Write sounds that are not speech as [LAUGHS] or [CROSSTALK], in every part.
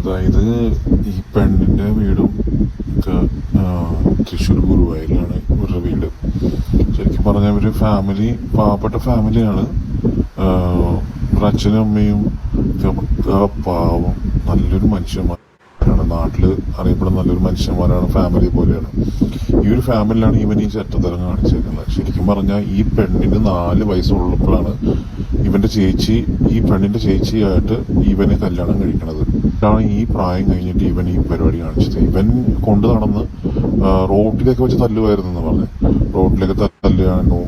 അതായത് ഈ പെണ്ണിന്റെ വീടും തൃശ്ശൂർ ഗുരുവായൂരിലാണ് ഇവരുടെ വീട്. ശരിക്കും പറഞ്ഞാൽ ഒരു ഫാമിലി പാവപ്പെട്ട ഫാമിലിയാണ് അച്ഛനും അമ്മയും പാവം നല്ലൊരു മനുഷ്യന്മാരാണ് നാട്ടിൽ അറിയപ്പെടുന്ന നല്ലൊരു മനുഷ്യന്മാരാണ് ഫാമിലി പോലെയാണ്. ഈ ഒരു ഫാമിലിയിലാണ് ഇവൻ ഈ ചെറ്റത്തരം കാണിച്ചേക്കുന്നത്. ശരിക്കും പറഞ്ഞാൽ ഈ പെണ്ണിന് നാല് വയസ്സുള്ളപ്പോഴാണ് ഇവന്റെ ചേച്ചി ഈ പെണ്ണിന്റെ ചേച്ചിയായിട്ട് ഇവനെ കല്യാണം കഴിക്കണത്. ഇതാണ് ഈ പ്രായം കഴിഞ്ഞിട്ട് ഇവൻ ഈ പരിപാടി കാണിച്ചത്. ഇവൻ കൊണ്ടു നടന്ന് റോട്ടിലേക്ക് വെച്ച് തല്ലുമായിരുന്നു എന്ന് പറഞ്ഞു. റോട്ടിലേക്ക് തല്ലുകയായിരുന്നു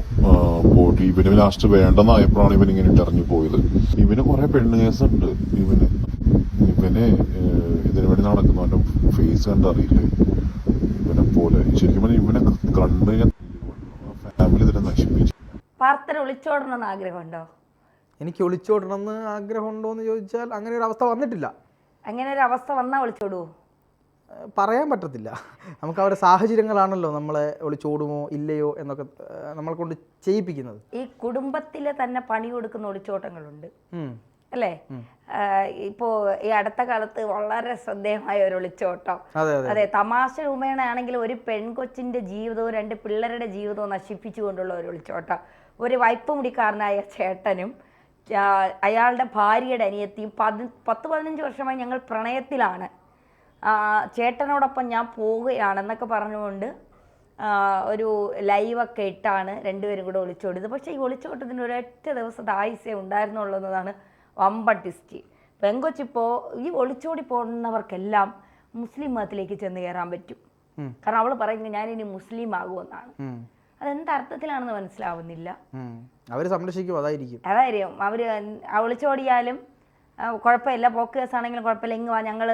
പോയിട്ട് ഇവന് ലാസ്റ്റ് വേണ്ടെന്നായപ്പോഴാണ് ഇവൻ ഇങ്ങനെ ഇട്ടിറങ്ങി പോയത്. ഇവന് കുറെ പെണ്ണ് കേസുണ്ട്. ഇവന് ഇവന് ഇതിനു വേണ്ടി നടക്കുന്നവന്റെ ഫേസ് കണ്ടറിയില്ലേ ഇവനെ പോലെ. ശരിക്കും പറഞ്ഞാൽ ഇവനെ കണ്ടു കഴിഞ്ഞാൽ ഫാമിലി തന്നെ നശിപ്പിച്ചു. പാർത്തന ആഗ്രഹമുണ്ടോ? എനിക്ക് ഒളിച്ചോടണമെന്ന് ആഗ്രഹമുണ്ടോ എന്ന് ചോദിച്ചാൽ അങ്ങനെ ഒരു അവസ്ഥ വന്നിട്ടില്ല. അങ്ങനെ ഒരു അവസ്ഥ വന്നാൽ ഒളിച്ചോടുവോ പറയാൻ പറ്റത്തില്ല. നമുക്ക് അവരുടെ സാഹചര്യങ്ങളാണല്ലോ നമ്മളെ ഒളിച്ചോടുമോ ഇല്ലയോ എന്നൊക്കെ നമ്മളെ കൊണ്ട് ചെയ്യിപ്പിക്കുന്നത്. ഈ കുടുംബത്തിലെ തന്നെ പണി കൊടുക്കുന്ന ഒളിച്ചോട്ടങ്ങളുണ്ട്. അല്ലേ? ഇപ്പോ ഈ അടുത്ത കാലത്ത് വളരെ ശ്രദ്ധേയമായ ഒരു ഒളിച്ചോട്ടം. അതെ തമാശ രൂപേണയാണെങ്കിൽ ഒരു പെൺകൊച്ചിന്റെ ജീവിതവും രണ്ട് പിള്ളേരുടെ ജീവിതവും നശിപ്പിച്ചുകൊണ്ടുള്ള ഒരു ഒളിച്ചോട്ടം. ഒരു വൈപ്പ് മുടിക്കാരനായ ചേട്ടനും അയാളുടെ ഭാര്യയുടെ അനിയത്തിയും പതി പത്ത് പതിനഞ്ച് വർഷമായി ഞങ്ങൾ പ്രണയത്തിലാണ്. ചേട്ടനോടൊപ്പം ഞാൻ പോവുകയാണെന്നൊക്കെ പറഞ്ഞുകൊണ്ട് ഒരു ലൈവൊക്കെ ഇട്ടാണ് രണ്ടുപേരും കൂടെ ഒളിച്ചോടിയത്. പക്ഷേ ഈ ഒളിച്ചോട്ടത്തിന് ഒരൊറ്റ ദിവസത്തെ ആയുസേ ഉണ്ടായിരുന്നുള്ളൂ എന്നതാണ് ട്വിസ്റ്റ് ടിസ്റ്റ് പെങ്കൊച്ചിപ്പോൾ ഈ ഒളിച്ചോടി പോകുന്നവർക്കെല്ലാം മുസ്ലിം മതത്തിലേക്ക് ചെന്ന് കയറാൻ പറ്റും. കാരണം അവൾ പറയുന്നത് ഇനി മുസ്ലിം ആകുമെന്നാണ്. അതെന്ത് അർത്ഥത്തിലാണെന്ന് മനസ്സിലാവുന്നില്ല. അവർ സംരക്ഷിക്കും അതായിരിക്കും. അതായിരിക്കും. അവർ ഒളിച്ചോടിയാലും കുഴപ്പമില്ല. പോക്ക് കേസാണെങ്കിലും കുഴപ്പമില്ല. ഇങ്ങ് വാ ഞങ്ങൾ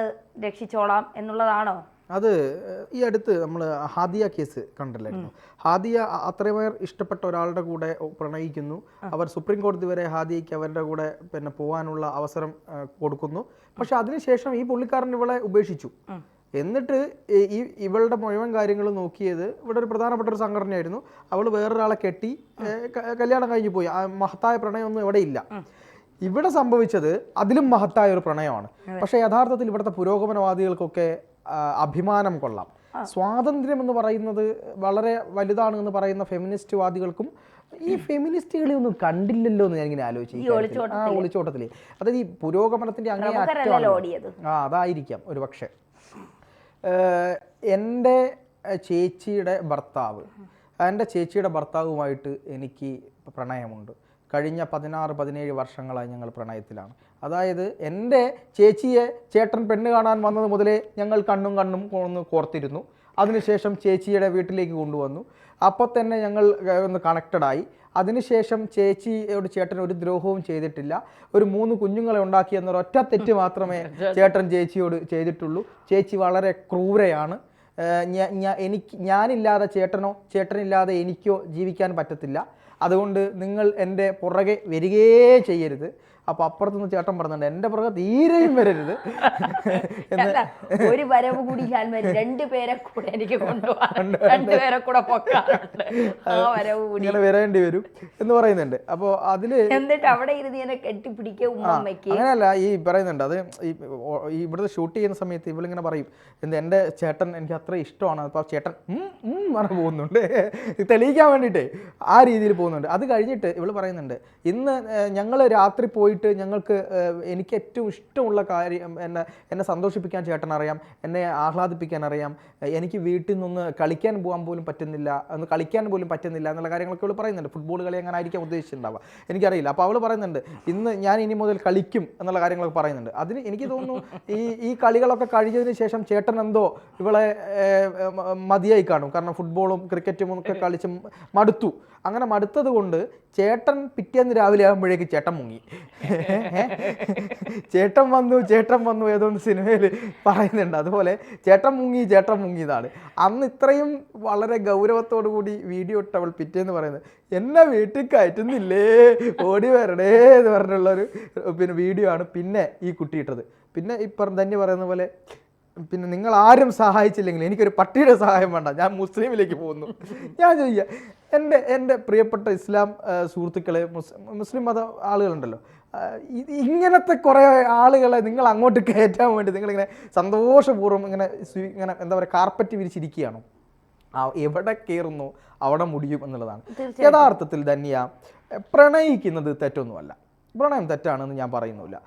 രക്ഷിച്ചോളാം എന്നുള്ളതാണോ? അത് ഈ അടുത്ത് നമ്മൾ ഹാദിയ കേസ് കണ്ടല്ലായിരുന്നു. ഹാദിയ അത്രമേർ ഇഷ്ടപ്പെട്ട ഒരാളുടെ കൂടെ പ്രണയിക്കുന്നു. അവർ സുപ്രീം കോടതി വരെ ഹാദിയയ്ക്ക് അവരുടെ കൂടെ പിന്നെ പോകാനുള്ള അവസരം കൊടുക്കുന്നു. പക്ഷെ അതിനുശേഷം ഈ പുള്ളിക്കാരൻ ഇവളെ ഉപേക്ഷിച്ചു. എന്നിട്ട് ഈ- ഇവളുടെ മുഴുവൻ കാര്യങ്ങൾ നോക്കിയത് ഇവിടെ ഒരു പ്രധാനപ്പെട്ട ഒരു സംഘടനയായിരുന്നു. അവൾ വേറൊരാളെ കെട്ടി കല്യാണം കഴിഞ്ഞു പോയി. ആ മഹത്തായ പ്രണയമൊന്നും ഇവിടെ ഇല്ല. ഇവിടെ സംഭവിച്ചത് അതിലും മഹത്തായ ഒരു പ്രണയമാണ്. പക്ഷേ യഥാർത്ഥത്തിൽ ഇവിടുത്തെ പുരോഗമനവാദികൾക്കൊക്കെ അഭിമാനം കൊള്ളാം. സ്വാതന്ത്ര്യം എന്ന് പറയുന്നത് വളരെ വലുതാണ് എന്ന് പറയുന്ന ഫെമിനിസ്റ്റ് വാദികൾക്കും ഈ ഫെമിനിസ്റ്റുകളെ ഒന്നും കണ്ടില്ലല്ലോ എന്ന് ഞാനിങ്ങനെ ആലോചിച്ചു ഈ കാര്യത്തിൽ. ആ ഒളിച്ചോട്ടത്തിൽ. അതായത് ഈ പുരോഗമനത്തിന്റെ അങ്ങനെ അറ്റമാണ്. ആ അതായിരിക്കാം ഒരു പക്ഷേ. എന്റെ ചേച്ചിയുടെ ഭർത്താവ് എന്റെ ചേച്ചിയുടെ ഭർത്താവുമായിട്ട് എനിക്ക് പ്രണയമുണ്ട്. കഴിഞ്ഞ പതിനാറ് പതിനേഴ് വർഷങ്ങളായി ഞങ്ങൾ പ്രണയത്തിലാണ്. അതായത് എന്റെ ചേച്ചിയെ ചേട്ടൻ പെണ്ണ് കാണാൻ വന്നത് മുതലേ ഞങ്ങൾ കണ്ണും കണ്ണും ഒന്ന് കോർത്തിരുന്നു. അതിനുശേഷം ചേച്ചിയുടെ വീട്ടിലേക്ക് കൊണ്ടുവന്നു. അപ്പോൾ തന്നെ ഞങ്ങൾ ഒന്ന് കണക്റ്റഡായി. അതിനുശേഷം ചേച്ചിയോട് ചേട്ടൻ ഒരു ദ്രോഹവും ചെയ്തിട്ടില്ല. ഒരു മൂന്ന് കുഞ്ഞുങ്ങളെ ഉണ്ടാക്കി എന്നൊരൊറ്റ തെറ്റ് മാത്രമേ [LAUGHS] ചേട്ടൻ ചേച്ചിയോട് ചെയ്തിട്ടുള്ളൂ. ചേച്ചി വളരെ ക്രൂരയാണ്. എനിക്ക് ഞാനില്ലാതെ ചേട്ടനോ ചേട്ടനില്ലാതെ എനിക്കോ ജീവിക്കാൻ പറ്റത്തില്ല. അതുകൊണ്ട് നിങ്ങൾ എന്റെ പുറകെ വരികയേ ചെയ്യരുത്. അപ്പോൾ അപ്പുറത്തുനിന്ന് ചേട്ടൻ പറഞ്ഞിട്ടുണ്ട് എന്റെ പുറകെ തീരെയും വരരുത്. ഒരു വരവ് കൂടി ഞാൻ രണ്ടുപേരെ കൂടെ എനിക്ക് കൊണ്ടുപോകാൻ രണ്ടുപേരെ കൂടെ പൊക്കാറുണ്ട്. ആ വരവ് കൂടി. ഇങ്ങനെ വരേണ്ടി വരും എന്ന് പറയുന്നുണ്ട്. അപ്പോൾ അതിൽ എന്നിട്ട് അവിടെ ഇരുന്ന് ഇങ്ങനെ കെട്ടിപ്പിടിക്കുക അങ്ങനെയല്ല ഈ പറയുന്നുണ്ട് അത് ഈ ഇവിടുത്തെ ഷൂട്ട് ചെയ്യുന്ന സമയത്ത് ഇവളിങ്ങനെ പറയും എന്ത് എന്റെ ചേട്ടൻ എനിക്ക് അത്ര ഇഷ്ടമാണ്. അപ്പോൾ ചേട്ടൻ പറഞ്ഞു പോകുന്നുണ്ട്. തെളിയിക്കാൻ വേണ്ടിയിട്ട് ആ രീതിയിൽ പോകുന്നുണ്ട്. അത് കഴിഞ്ഞിട്ട് ഇവൾ പറയുന്നുണ്ട് ഇന്ന് ഞങ്ങൾ രാത്രി പോയിട്ട് ഞങ്ങൾക്ക് എനിക്ക് ഏറ്റവും ഇഷ്ടമുള്ള കാര്യം എന്നെ എന്നെ സന്തോഷിപ്പിക്കാൻ ചേട്ടൻ അറിയാം എന്നെ ആഹ്ലാദിപ്പിക്കാൻ അറിയാം എനിക്ക് വീട്ടിൽ നിന്നൊന്ന് കളിക്കാൻ പോകാൻ പോലും പറ്റുന്നില്ല ഒന്ന് കളിക്കാൻ പോലും പറ്റുന്നില്ല എന്നുള്ള കാര്യങ്ങളൊക്കെ അവൾ പറയുന്നുണ്ട്. ഫുട്ബോൾ കളി അങ്ങനെ ആയിരിക്കാം ഉദ്ദേശിച്ചിട്ടുണ്ടാവുക. എനിക്കറിയില്ല. അപ്പോൾ അവൾ പറയുന്നുണ്ട് ഇന്ന് ഞാൻ ഇനി മുതൽ കളിക്കും എന്നുള്ള കാര്യങ്ങളൊക്കെ പറയുന്നുണ്ട്. അതിന് എനിക്ക് തോന്നുന്നു ഈ ഈ കളികളൊക്കെ കഴിഞ്ഞതിന് ശേഷം ചേട്ടൻ എന്തോ ഇവളെ മതിയായി കാണും. കാരണം ഫുട്ബോളും ക്രിക്കറ്റും ഒക്കെ കളിച്ച് മടുത്തു. അങ്ങനെ മടുത്തത് കൊണ്ട് ചേട്ടൻ പിറ്റേന്ന് രാവിലെ ആകുമ്പോഴേക്ക് ചേട്ടൻ മുങ്ങി. ചേട്ടൻ വന്നു ചേട്ടൻ വന്നു ഏതോ ഒന്ന് സിനിമയിൽ പറയുന്നുണ്ട്. അതുപോലെ ചേട്ടൻ മുങ്ങി ചേട്ടൻ മുങ്ങിയതാണ്. അന്ന് ഇത്രയും വളരെ ഗൗരവത്തോടു കൂടി വീഡിയോ ഇട്ടവൾ പിറ്റേന്ന് പറയുന്നത് എന്നെ വീട്ടിൽ കയറ്റുന്നില്ലേ? ഓടി വരണേ എന്ന് പറഞ്ഞുള്ളൊരു പിന്നെ വീഡിയോ ആണ് പിന്നെ ഈ കുട്ടി ഇട്ടത്. പിന്നെ ഇപ്പം തന്നെ പറയുന്ന പോലെ പിന്നെ നിങ്ങൾ ആരും സഹായിച്ചില്ലെങ്കിൽ എനിക്കൊരു പട്ടിയുടെ സഹായം വേണ്ട ഞാൻ മുസ്ലിമിലേക്ക് പോകുന്നു. ഞാൻ ചോദിക്കുക എന്റെ എന്റെ പ്രിയപ്പെട്ട ഇസ്ലാം സുഹൃത്തുക്കളെ മുസ്ലിം മത ആളുകളുണ്ടല്ലോ ഇങ്ങനത്തെ കുറേ ആളുകളെ നിങ്ങൾ അങ്ങോട്ട് കയറ്റാൻ വേണ്ടി നിങ്ങളിങ്ങനെ സന്തോഷപൂർവം ഇങ്ങനെ ഇങ്ങനെ എന്താ പറയുക കാർപ്പറ്റ് വിരിച്ചിരിക്കുകയാണോ. ആ എവിടെ കയറുന്നു അവിടെ മുടിയും എന്നുള്ളതാണ്. യഥാർത്ഥത്തിൽ ധന്യ പ്രണയിക്കുന്നത് തെറ്റൊന്നുമല്ല. പ്രണയം തെറ്റാണെന്ന് ഞാൻ പറയുന്നില്ല.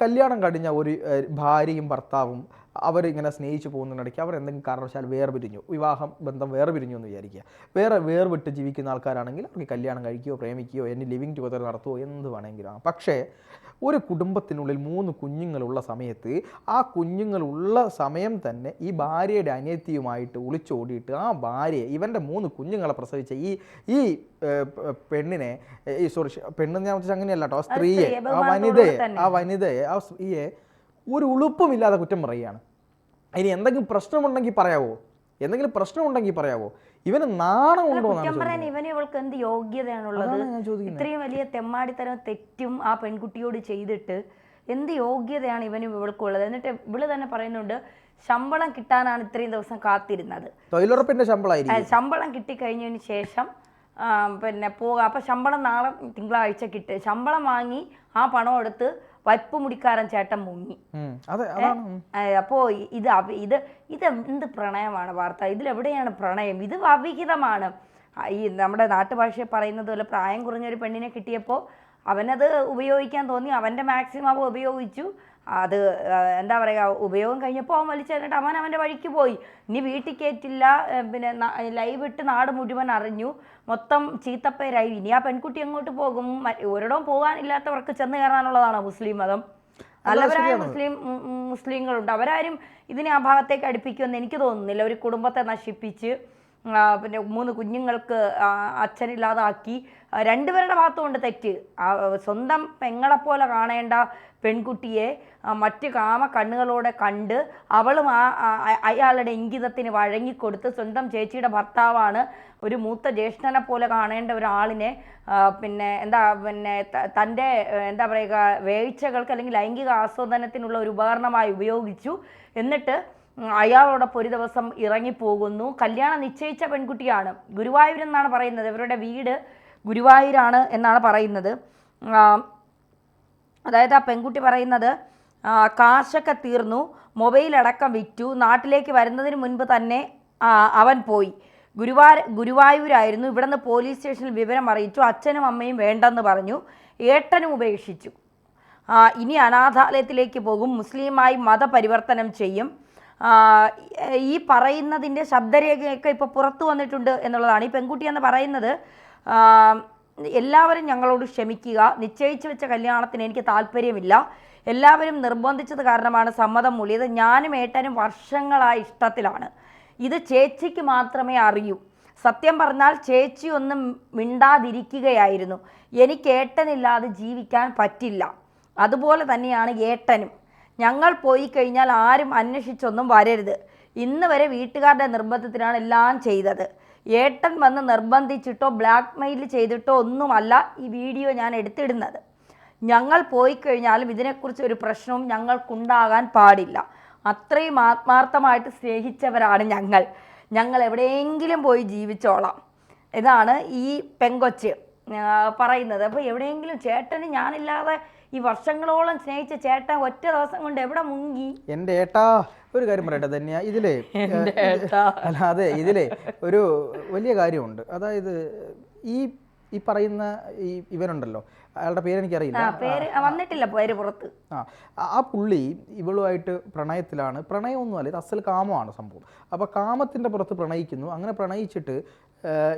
കല്യാണം കഴിഞ്ഞ ഒരു ഭാര്യയും ഭർത്താവും അവരിങ്ങനെ സ്നേഹിച്ചു പോകുന്നതിനിടയ്ക്ക് അവർ എന്തെങ്കിലും കാരണവശാൽ വേർപിരിഞ്ഞു. വിവാഹം ബന്ധം വേർപിരിഞ്ഞു എന്ന് വിചാരിക്കുക. വേറെ വേർവിട്ട് ജീവിക്കുന്ന ആൾക്കാരാണെങ്കിൽ അവർക്ക് കല്യാണം കഴിക്കുകയോ പ്രേമിക്കുകയോ എന്നെ ലിവിങ് ടുഗദർ നടത്തുകയോ എന്ത് വേണമെങ്കിലും പക്ഷേ ഒരു കുടുംബത്തിനുള്ളിൽ മൂന്ന് കുഞ്ഞുങ്ങളുള്ള സമയത്ത് ആ കുഞ്ഞുങ്ങളുള്ള സമയം തന്നെ ഈ ഭാര്യയുടെ അനിയത്തിയുമായിട്ട് ഒളിച്ചോടിയിട്ട് ആ ഭാര്യ ഇവന്റെ മൂന്ന് കുഞ്ഞുങ്ങളെ പ്രസവിച്ച ഈ ഈ പെണ്ണിനെ ഈ സോറി പെണ്ണെന്ന് ഞാൻ വെച്ചാൽ അങ്ങനെയല്ല കേട്ടോ ആ സ്ത്രീയെ ആ വനിതയെ ആ ആ വനിതയെ ആ സ്ത്രീയെ ഒരു ഉളുപ്പുമില്ലാതെ കുറ്റം പറയുകയാണ്. ഇനി എന്തെങ്കിലും പ്രശ്നമുണ്ടെങ്കിൽ പറയാവോ? എന്തെങ്കിലും പ്രശ്നമുണ്ടെങ്കിൽ പറയാവോ? ഇവന് നാണം ഉണ്ടോ ഇവന് ഇവൾക്ക് എന്ത് യോഗ്യതയാണുള്ളത്? ഇത്രയും വലിയ തെമ്മാടിത്തരം തെറ്റും ആ പെൺകുട്ടിയോട് ചെയ്തിട്ട് എന്ത് യോഗ്യതയാണ് ഇവന് ഇവൾക്കുള്ളത്? എന്നിട്ട് ഇവൾ തന്നെ പറയുന്നുണ്ട് ശമ്പളം കിട്ടാനാണ് ഇത്രയും ദിവസം കാത്തിരുന്നത്. തൊഴിലുറപ്പിന്റെ ശമ്പളമായിരിക്കും ശമ്പളം കിട്ടിക്കഴിഞ്ഞതിന് ശേഷം പിന്നെ പോകാം. അപ്പം ശമ്പളം നാളെ തിങ്കളാഴ്ച കിട്ടും. ശമ്പളം വാങ്ങി ആ പണം എടുത്ത് വൈപ്പ് മുടിക്കാരൻ ചേട്ടൻ മുങ്ങി. അപ്പോ ഇത് ഇത് ഇത് എന്ത് പ്രണയമാണ് വാർത്ത? ഇതിലെവിടെയാണ് പ്രണയം? ഇത് അവിഹിതമാണ്. ഈ നമ്മുടെ നാട്ടുഭാഷയിൽ പറയുന്നത് പോലെ പ്രായം കുറഞ്ഞൊരു പെണ്ണിനെ കിട്ടിയപ്പോൾ അവനത് ഉപയോഗിക്കാൻ തോന്നി. അവന്റെ മാക്സിമം ഉപയോഗിച്ചു. അത് എന്താ പറയുക ഉപയോഗം കഴിഞ്ഞപ്പോൾ അവൻ വലിച്ചെറിഞ്ഞിട്ട് അവൻ അവന്റെ വഴിക്ക് പോയി. ഇനി വീട്ടിൽ കയറ്റില്ല പിന്നെ ലൈവ് ഇട്ട് നാട് മുഴുവൻ അറിഞ്ഞു. മൊത്തം ചീത്തപ്പേരായി. ഇനി ആ പെൺകുട്ടി അങ്ങോട്ട് പോകും? ഒരിടവും പോകാനില്ലാത്തവർക്ക് ചെന്ന് കയറാനുള്ളതാണ് മുസ്ലിം മതം. നല്ലവരായ മുസ്ലിം മുസ്ലിങ്ങളുണ്ട്. അവരാരും ഇതിനെ ആ ഭാഗത്തേക്ക് അടുപ്പിക്കുമെന്ന് എനിക്ക് തോന്നുന്നില്ല. ഒരു കുടുംബത്തെ നശിപ്പിച്ച് പിന്നെ മൂന്ന് കുഞ്ഞുങ്ങൾക്ക് അച്ഛനില്ലാതാക്കി. രണ്ടുപേരുടെ ഭാഗത്തുമുണ്ട് തെറ്റ്. സ്വന്തം പെങ്ങളെപ്പോലെ കാണേണ്ട പെൺകുട്ടിയെ മറ്റ് കാമ കണ്ണുകളോടെ കണ്ട് അവളും ആ അയാളുടെ ഇംഗിതത്തിന് വഴങ്ങിക്കൊടുത്ത് സ്വന്തം ചേച്ചിയുടെ ഭർത്താവാണ് ഒരു മൂത്ത ജ്യേഷ്ഠനെ പോലെ കാണേണ്ട ഒരാളിനെ പിന്നെ എന്താ പിന്നെ തന്റെ എന്താ പറയുക വേഴ്ചകൾക്ക് അല്ലെങ്കിൽ ലൈംഗിക ആസ്വാദനത്തിനുള്ള ഒരു ഉപകരണമായി ഉപയോഗിച്ചു. എന്നിട്ട് അയാളോടൊപ്പം ഒരു ദിവസം ഇറങ്ങിപ്പോകുന്നു. കല്യാണം നിശ്ചയിച്ച പെൺകുട്ടിയാണ്. ഗുരുവായൂരെന്നാണ് പറയുന്നത്. ഇവരുടെ വീട് ഗുരുവായൂരാണ് എന്നാണ് പറയുന്നത്. അതായത് ആ പെൺകുട്ടി പറയുന്നത് കാശൊക്കെ തീർന്നു മൊബൈൽ അടക്കം വിറ്റു നാട്ടിലേക്ക് വരുന്നതിന് മുൻപ് തന്നെ അവൻ പോയി. ഗുരുവായൂർ ഗുരുവായൂരായിരുന്നു. ഇവിടുന്ന് പോലീസ് സ്റ്റേഷനിൽ വിവരം അറിയിച്ചു. അച്ഛനും അമ്മയും വേണ്ടെന്ന് പറഞ്ഞു. ഏട്ടനും ഉപേക്ഷിച്ചു. ഇനി അനാഥാലയത്തിലേക്ക് പോകും. മുസ്ലിമായി മതപരിവർത്തനം ചെയ്യും. ഈ പറയുന്നതിന്റെ ശബ്ദരേഖയൊക്കെ ഇപ്പോൾ പുറത്തു വന്നിട്ടുണ്ട് എന്നുള്ളതാണ്. ഈ പെൺകുട്ടി എന്ന് പറയുന്നത് എല്ലാവരും ഞങ്ങളോട് ക്ഷമിക്കുക. നിശ്ചയിച്ചു വെച്ച കല്യാണത്തിന് എനിക്ക് താല്പര്യമില്ല. എല്ലാവരും നിർബന്ധിച്ചത് കാരണമാണ് സമ്മതം മൂളിയത്. ഞാനും ഏട്ടനും വർഷങ്ങളായി ഇഷ്ടത്തിലാണ്. ഇത് ചേച്ചിക്ക് മാത്രമേ അറിയൂ. സത്യം പറഞ്ഞാൽ ചേച്ചി ഒന്നും മിണ്ടാതിരിക്കുകയായിരുന്നു. എനിക്ക് ഏട്ടനില്ലാതെ ജീവിക്കാൻ പറ്റില്ല. അതുപോലെ തന്നെയാണ് ഏട്ടനും. ഞങ്ങൾ പോയി കഴിഞ്ഞാൽ ആരും അന്വേഷിച്ചൊന്നും വരരുത്. ഇന്ന് വരെ വീട്ടുകാരുടെ നിർബന്ധത്തിനാണ് എല്ലാം ചെയ്തത്. ഏട്ടൻ വന്ന് നിർബന്ധിച്ചിട്ടോ ബ്ലാക്ക് മെയിൽ ചെയ്തിട്ടോ ഒന്നുമല്ല ഈ വീഡിയോ ഞാൻ എടുത്തിടുന്നത്. ഞങ്ങൾ പോയി കഴിഞ്ഞാലും ഇതിനെക്കുറിച്ച് ഒരു പ്രശ്നവും ഞങ്ങൾക്കുണ്ടാകാൻ പാടില്ല. അത്രയും ആത്മാർത്ഥമായിട്ട് സ്നേഹിച്ചവരാണ് ഞങ്ങൾ. ഞങ്ങൾ എവിടെയെങ്കിലും പോയി ജീവിച്ചോളാം. ഇതാണ് ഈ പെങ്കൊച്ച്. ആ, പറയുന്നത്. അപ്പോൾ എവിടെയെങ്കിലും ചേട്ടന് ഞാനില്ലാതെ ഈ വർഷങ്ങളോളം സ്നേഹിച്ച ചേട്ടൻ ഒറ്റ ദിവസം കൊണ്ട് എവിടെ മുങ്ങി? എന്റെ ഏട്ടാ ഒരു കാര്യം പറയട്ടെ തന്നെയാ ഇതിലേ അല്ല അതെ ഇതിലേ ഒരു വലിയ കാര്യമുണ്ട്. അതായത് ഈ ഈ പറയുന്ന ഈ ഇവനുണ്ടല്ലോ. അയാളുടെ പേരെനിക്കറിയില്ല. വന്നിട്ടില്ല പേര് പുറത്ത്. ആ ആ പുള്ളി ഇവളുമായിട്ട് പ്രണയത്തിലാണ്. പ്രണയമൊന്നുമല്ല ഇത് അസൽ കാമമാണ് സംഭവം. അപ്പോൾ കാമത്തിന്റെ പുറത്ത് പ്രണയിക്കുന്നു. അങ്ങനെ പ്രണയിച്ചിട്ട്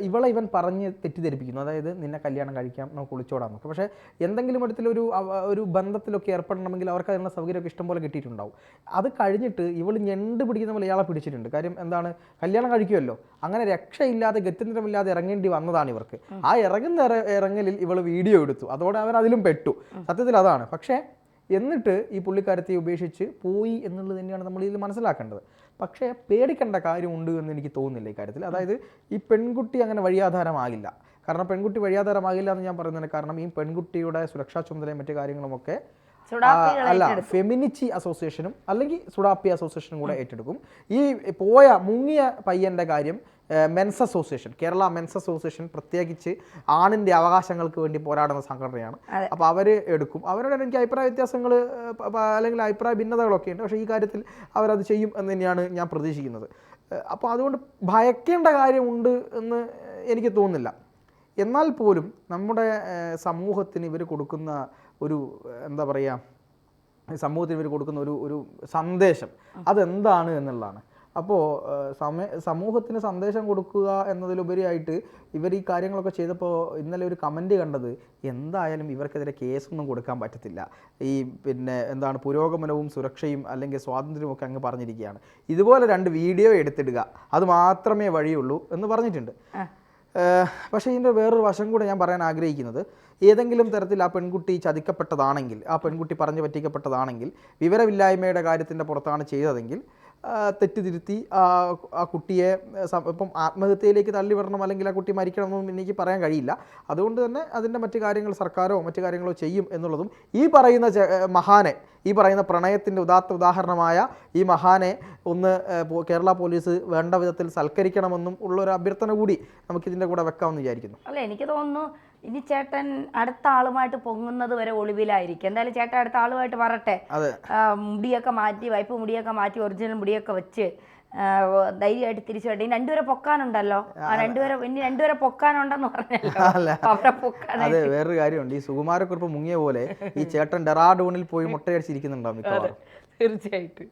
ഇവളെ ഇവൻ പറഞ്ഞ് തെറ്റിദ്ധരിപ്പിക്കുന്നു. അതായത് നിന്നെ കല്യാണം കഴിക്കാം നമുക്ക് കുളിച്ചോടാം പക്ഷെ പക്ഷേ എന്തെങ്കിലും ഇടത്തിലൊരു ഒരു ബന്ധത്തിലൊക്കെ ഏർപ്പെടണമെങ്കിൽ അവർക്ക് അതിനുള്ള സൗകര്യമൊക്കെ ഇഷ്ടംപോലെ കിട്ടിയിട്ടുണ്ടാവും. അത് കഴിഞ്ഞിട്ട് ഇവൾ ഞെണ്ട് പിടിക്കുന്ന പോലെ ഇയാളെ പിടിച്ചിട്ടുണ്ട്. കാര്യം എന്താണ്? കല്യാണം കഴിക്കുമല്ലോ. അങ്ങനെ രക്ഷയില്ലാതെ ഗത്യന്തരമില്ലാതെ ഇറങ്ങേണ്ടി വന്നതാണ് ഇവർക്ക്. ആ ഇറങ്ങുന്ന ഇറ- ഇറങ്ങലിൽ ഇവൾ വീഡിയോ എടുത്തു. അതോടെ അവൻ അതിലും പെട്ടു. സത്യത്തിൽ അതാണ്. പക്ഷേ എന്നിട്ട് ഈ പുള്ളിക്കാരത്തെ ഉപേക്ഷിച്ച് പോയി എന്നുള്ളത് തന്നെയാണ് നമ്മൾ ഇതിൽ മനസ്സിലാക്കേണ്ടത്. പക്ഷേ പേടിക്കേണ്ട കാര്യമുണ്ട് എന്ന് എനിക്ക് തോന്നുന്നില്ല ഇക്കാര്യത്തിൽ കാര്യത്തിൽ. അതായത് ഈ പെൺകുട്ടി അങ്ങനെ വഴിയാധാരമാകില്ല. കാരണം പെൺകുട്ടി വഴിയാധാരമാകില്ല എന്ന് ഞാൻ പറയുന്നതിന് കാരണം ഈ പെൺകുട്ടിയുടെ സുരക്ഷാ ചുമതലയും മറ്റു കാര്യങ്ങളുമൊക്കെ അല്ല ഫെമിനിറ്റി അസോസിയേഷനും അല്ലെങ്കിൽ സുഡാപ്പി അസോസിയേഷനും കൂടെ ഏറ്റെടുക്കും. ഈ പോയ മുങ്ങിയ പയ്യന്റെ കാര്യം men's association Kerala men's association പ്രത്യേകിച്ച് ആണിന്റെ അവകാശങ്ങൾക്ക് വേണ്ടി പോരാടുന്ന സംഘടനയാണ്. അപ്പോൾ അവർ എടുക്കും. അവരോട് എനിക്ക് അഭിപ്രായ വ്യത്യാസങ്ങൾ അല്ലെങ്കിൽ അഭിപ്രായ ഭിന്നതകളൊക്കെ ഉണ്ട്. പക്ഷേ ഈ കാര്യത്തിൽ അവരത് ചെയ്യും എന്ന് തന്നെയാണ് ഞാൻ പ്രതീക്ഷിക്കുന്നത്. അപ്പോൾ അതുകൊണ്ട് ഭയക്കേണ്ട കാര്യമുണ്ട് എന്ന് എനിക്ക് തോന്നുന്നില്ല. എന്നാൽ പോലും നമ്മുടെ സമൂഹത്തിന് ഇവർ കൊടുക്കുന്ന ഒരു എന്താ പറയുക സമൂഹത്തിന് ഇവർ കൊടുക്കുന്ന ഒരു ഒരു സന്ദേശം. അതെന്താണ് എന്നുള്ളതാണ്. അപ്പോൾ സമയ സമൂഹത്തിന് സന്ദേശം കൊടുക്കുക എന്നതിലുപരിയായിട്ട് ഇവർ ഈ കാര്യങ്ങളൊക്കെ ചെയ്തപ്പോൾ ഇന്നലെ ഒരു കമന്റ് കണ്ടത് എന്തായാലും ഇവർക്കെതിരെ കേസൊന്നും കൊടുക്കാൻ പറ്റത്തില്ല. ഈ പിന്നെ എന്താണ് പുരോഗമനവും സുരക്ഷയും അല്ലെങ്കിൽ സ്വാതന്ത്ര്യവും ഒക്കെ അങ്ങ് പറഞ്ഞിരിക്കുകയാണ്. ഇതുപോലെ രണ്ട് വീഡിയോ എടുത്തിടുക. അത് മാത്രമേ വഴിയുള്ളൂ എന്ന് പറഞ്ഞിട്ടുണ്ട്. പക്ഷേ ഇതിന്റെ വേറൊരു വശം കൂടെ ഞാൻ പറയാൻ ആഗ്രഹിക്കുന്നത്. ഏതെങ്കിലും തരത്തിൽ ആ പെൺകുട്ടി ചതിക്കപ്പെട്ടതാണെങ്കിൽ ആ പെൺകുട്ടി പറഞ്ഞു പറ്റിക്കപ്പെട്ടതാണെങ്കിൽ വിവരമില്ലായ്മയുടെ കാര്യത്തിന്റെ പുറത്താണ് ചെയ്തതെങ്കിൽ ആ, തെറ്റ് ആ കുട്ടിയെ ഇപ്പം ആത്മഹത്യയിലേക്ക് തള്ളിവിടണം അല്ലെങ്കിൽ ആ കുട്ടി മരിക്കണമെന്നൊന്നും എനിക്ക് പറയാൻ കഴിയില്ല. അതുകൊണ്ട് തന്നെ അതിന്റെ മറ്റു കാര്യങ്ങൾ സർക്കാരോ മറ്റു കാര്യങ്ങളോ ചെയ്യും എന്നുള്ളതും ഈ പറയുന്ന മഹാനെ ഈ പറയുന്ന പ്രണയത്തിന്റെ ഉദാത്ത ഉദാഹരണമായ ഈ മഹാനെ ഒന്ന് കേരള പോലീസ് വേണ്ട വിധത്തിൽ സൽക്കരിക്കണമെന്നും ഉള്ളൊരു അഭ്യർത്ഥന കൂടി നമുക്കിതിന്റെ കൂടെ വെക്കാമെന്ന് വിചാരിക്കുന്നു. അല്ല എനിക്ക് തോന്നുന്നു ഇനി ചേട്ടൻ അടുത്ത ആളുമായിട്ട് പൊങ്ങുന്നത് വരെ ഒളിവിലായിരിക്കും. എന്തായാലും ചേട്ടൻ അടുത്ത ആളുമായിട്ട് പറട്ടെ അതെ. മുടിയൊക്കെ മാറ്റി വൈപ്പ് മുടിയൊക്കെ മാറ്റി ഒറിജിനൽ മുടിയൊക്കെ വെച്ച് ധൈര്യമായിട്ട് തിരിച്ചു വരട്ടെ. ഇനി രണ്ടുപേരെ പൊക്കാനുണ്ടല്ലോ. ആ രണ്ടുപേരെ ഇനി രണ്ടുപേരെ പൊക്കാനുണ്ടെന്ന് പറഞ്ഞല്ലോ. അതെ വേറൊരു കാര്യമുണ്ട്. ഈ സുകുമാരക്കുറിപ്പ് മുങ്ങിയ പോലെ ഈ ചേട്ടൻ ഡെറാഡൂണിൽ പോയി മുട്ടയടിച്ചിരിക്കുന്നുണ്ടാവും തീർച്ചയായിട്ടും.